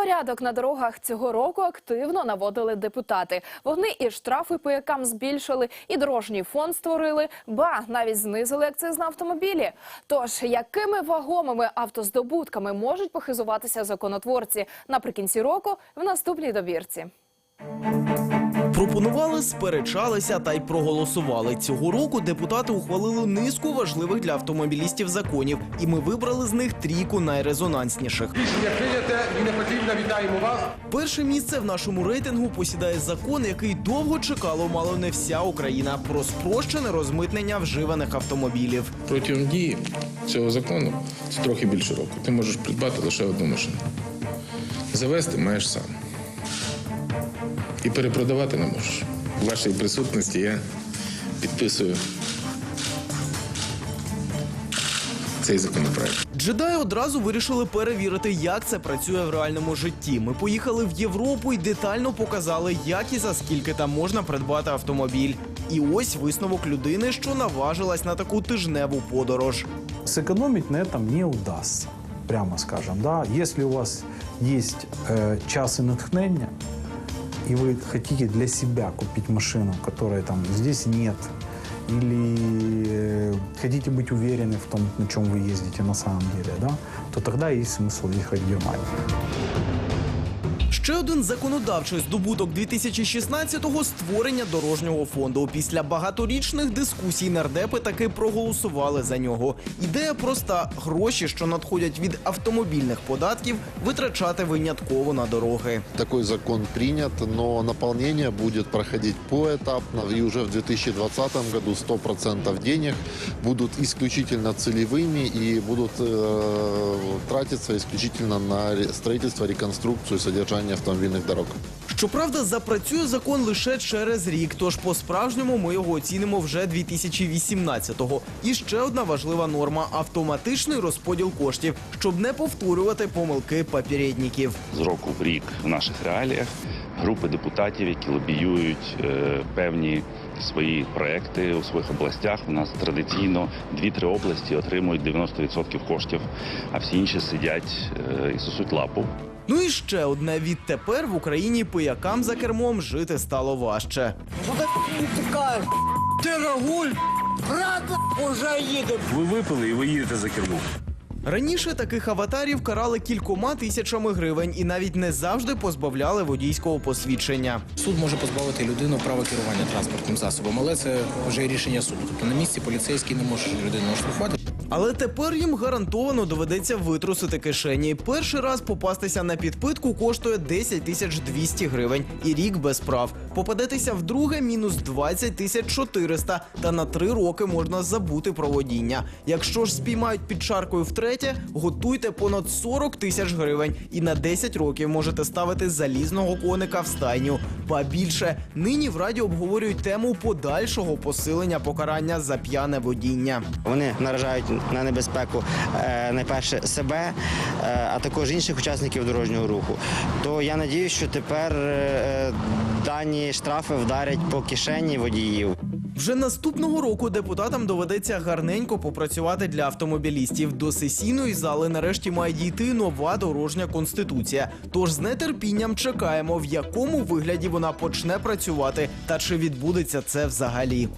порядок на дорогах цього року активно наводили депутати. Вогни і штрафи по якам збільшили, і дорожній фонд створили, ба навіть знизили акциз на автомобілі. Тож якими вагомими автоздобутками можуть похизуватися законотворці наприкінці року в наступній добірці? Пропонували, сперечалися та й проголосували. Цього року депутати ухвалили низку важливих для автомобілістів законів, і ми вибрали з них трійку найрезонансніших. Рішення прийняте, Ніна Петрівна, вітаємо вас. Перше місце в нашому рейтингу посідає закон, який довго чекало мало не вся Україна про спрощене розмитнення вживаних автомобілів. Протягом дії цього закону це трохи більше року. Ти можеш придбати лише одну машину. Завести маєш сам. І перепродавати не можеш. У вашій присутності я підписую цей законопроект. Джедаї одразу вирішили перевірити, як це працює в реальному житті. Ми поїхали в Європу і детально показали, як і за скільки там можна придбати автомобіль. І ось висновок людини, що наважилась на таку тижневу подорож. Сэкономить на этом не удастся, прямо скажем. Да? Если у вас есть э, час и натхнення, и вы хотите для себя купить машину, которой там здесь нет, или э, хотите быть уверены в том, на чем вы ездите на самом деле, да, то тогда есть смысл ехать в Германию. Ще один законодавчий здобуток 2016-го – створення дорожнього фонду. Після багаторічних дискусій нардепи таки проголосували за нього. Ідея проста: гроші, що надходять від автомобільних податків, витрачати винятково на дороги. Такой закон принят, но наполнение будет проходить поэтапно. И уже в 2020 году 100% денег будут исключительно целевыми и будут э, тратиться исключительно на ре- строительство, реконструкцию и автомобільних дорог. Щоправда, запрацює закон лише через рік, тож по-справжньому ми його оцінимо вже 2018-го. І ще одна важлива норма – автоматичний розподіл коштів, щоб не повторювати помилки попередників. з року в рік в наших реаліях групи депутатів, які лобіюють е, певні свої проекти у своїх областях. У нас традиційно 2-3 області отримують 90% коштів, а всі інші сидять е, і сосуть лапу. Ну і ще одне відтепер в Україні пиякам за кермом жити стало важче. Ви випили і ви їдете за кермом. Раніше таких аватарів карали кількома тисячами гривень і навіть не завжди позбавляли водійського посвідчення. Суд може позбавити людину права керування транспортним засобом, але це вже рішення суду. Тобто на місці поліцейський не може людину оштрафувати. Але тепер їм гарантовано доведеться витрусити кишені. Перший раз попастися на підпитку коштує 10 тисяч 200 гривень і рік без прав. Попадетеся вдруге мінус 20 тисяч 400, та на три роки можна забути про водіння. Якщо ж спіймають під чаркою втретє, готуйте понад 40 тисяч гривень і на 10 років можете ставити залізного коника в стайню. Ба більше нині в раді обговорюють тему подальшого посилення покарання за п'яне водіння. Вони наражають на небезпеку е, найперше себе, е, а також інших учасників дорожнього руху. То я надію, що тепер е, дані штрафи вдарять по кишені водіїв. Вже наступного року депутатам доведеться гарненько попрацювати для автомобілістів. До сесійної зали нарешті має дійти нова дорожня конституція. Тож з нетерпінням чекаємо, в якому вигляді вона почне працювати та чи відбудеться це взагалі.